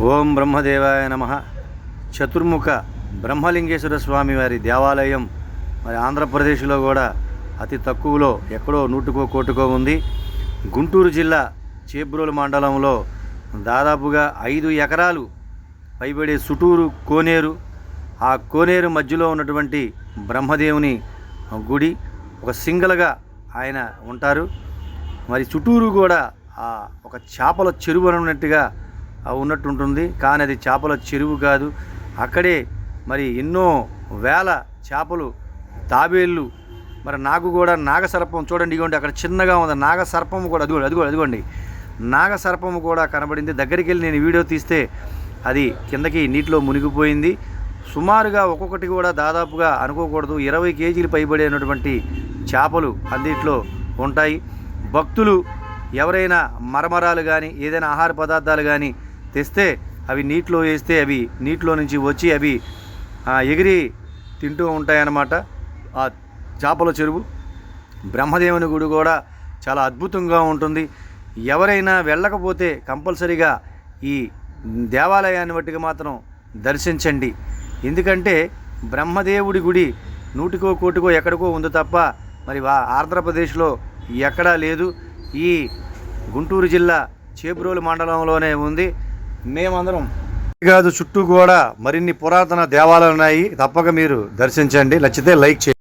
ఓం బ్రహ్మదేవాయ నమ. చతుర్ముఖ బ్రహ్మలింగేశ్వర స్వామి వారి దేవాలయం మరి ఆంధ్రప్రదేశ్లో కూడా అతి తక్కువలో ఎక్కడో నూటుకో కోటుకో ఉంది. గుంటూరు జిల్లా చేబ్రోలు మండలంలో దాదాపుగా ఐదు ఎకరాలు పైబడే సుటూరు కోనేరు. ఆ కోనేరు మధ్యలో ఉన్నటువంటి బ్రహ్మదేవుని గుడి ఒక సింగల్గా ఆయన ఉంటారు. మరి చుట్టూరు కూడా ఆ ఒక చేపల చెరువు అన్నట్టుగా ఉన్నట్టుగా ఉన్నట్టు ఉంటుంది కానీ అది చేపల చెరువు కాదు. అక్కడే మరి ఎన్నో వేల చేపలు తాబేళ్ళు మరి నాకు కూడా నాగసర్పం చూడండి ఇగోండి అక్కడ చిన్నగా ఉంది. నాగసర్పం కూడా అదిగోండి అదిగోండి అదిగోండి. నాగసర్పము కూడా కనబడింది. దగ్గరికి వెళ్ళి నేను వీడియో తీస్తే అది కిందకి నీటిలో మునిగిపోయింది. సుమారుగా ఒక్కొక్కటి కూడా దాదాపుగా అనుకోకూడదు. ఇరవై కేజీలు పైబడినటువంటి చేపలు అందిట్లో ఉంటాయి. భక్తులు ఎవరైనా మరమరాలు కానీ ఏదైనా ఆహార పదార్థాలు కానీ తెస్తే అవి నీటిలో వేస్తే అవి నీటిలో నుంచి వచ్చి అవి ఎగిరి తింటూ ఉంటాయన్నమాట. ఆ చేపల చెరువు బ్రహ్మదేవుని గుడి కూడా చాలా అద్భుతంగా ఉంటుంది. ఎవరైనా వెళ్ళకపోతే కంపల్సరీగా ఈ దేవాలయాన్ని బట్టికి మాత్రం దర్శించండి. ఎందుకంటే బ్రహ్మదేవుడి గుడి నూటికో కోటికో ఎక్కడికో ఉంది తప్ప మరి ఆంధ్రప్రదేశ్లో ఎక్కడా లేదు. ఈ గుంటూరు జిల్లా చేబ్రోలు మండలంలోనే ఉంది. మేమందరం కాదు చుట్టూ కూడా మరిన్ని పురాతన దేవాలయాలు ఉన్నాయి తప్పక మీరు దర్శించండి. నచ్చితే లైక్ చేయండి.